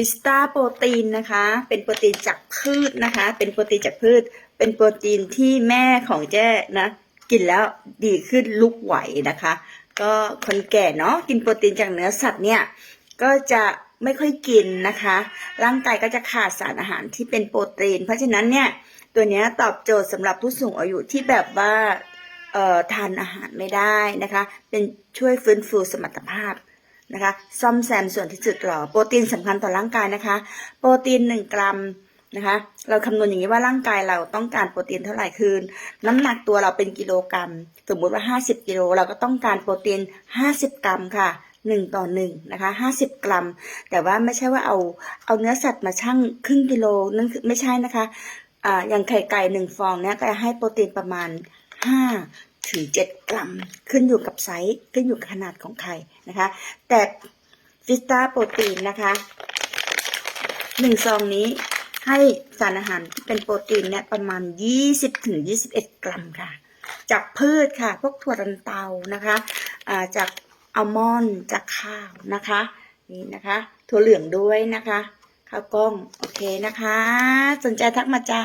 พิสตาโปรตีนนะคะ เป็นโปรตีนจากพืชนะคะ เป็นโปรตีนจากพืช เป็นโปรตีนที่แม่ของแจ้นะ กินแล้วดีขึ้นลุกไหวนะคะ ก็คนแก่เนาะกินโปรตีนจากเนื้อสัตว์เนี่ยก็จะไม่ค่อยกินนะคะ ร่างกายก็จะขาดสารอาหารที่เป็นโปรตีน เพราะฉะนั้นเนี่ยตัวนี้ตอบโจทย์สำหรับผู้สูงอายุที่แบบว่าเอ่อทานอาหารไม่ได้นะคะ เป็นช่วยฟื้นฟูสมรรถภาพ นะคะซ่อมแซมส่วนที่สึกหรอโปรตีนสำคัญต่อร่างกายนะคะ โปรตีนหนึ่งกรัมนะคะ เราคำนวณอย่างนี้ว่าร่างกายเราต้องการโปรตีนเท่าไหร่คือน้ำหนักตัวเราเป็นกิโลกรัม สมมุติว่า 50 กิโลเราก็ต้องการโปรตีน 50 กรัมค่ะ1ต่อ1นะคะ50 กรัม แต่ว่าไม่ใช่ว่าเอาเอาเนื้อสัตว์มาชั่งครึ่งกิโลนั่นคือไม่ใช่นะคะอ่าอย่างไข่ไก่หนึ่งฟองเนี่ยก็จะให้โปรตีนประมาณห้า ถึงเจ็ดกรัม ขึ้นอยู่กับไซส์ขึ้นอยู่กับขนาดของไข่นะคะ แต่ฟิสตาโปรตีนนะคะหนึ่งซองนี้ให้สารอาหารที่เป็นโปรตีนเนี่ยประมาณยี่สิบถึงยี่สิบเอ็ดกรัมค่ะ จากพืชค่ะ พวกถั่วลันเตานะคะาจากอัลมอนด์จากข้าวนะคะ นี่นะคะ ถั่วเหลืองด้วยนะคะ ข้าวกล้อง โอเคนะคะ สนใจทักมาจ้า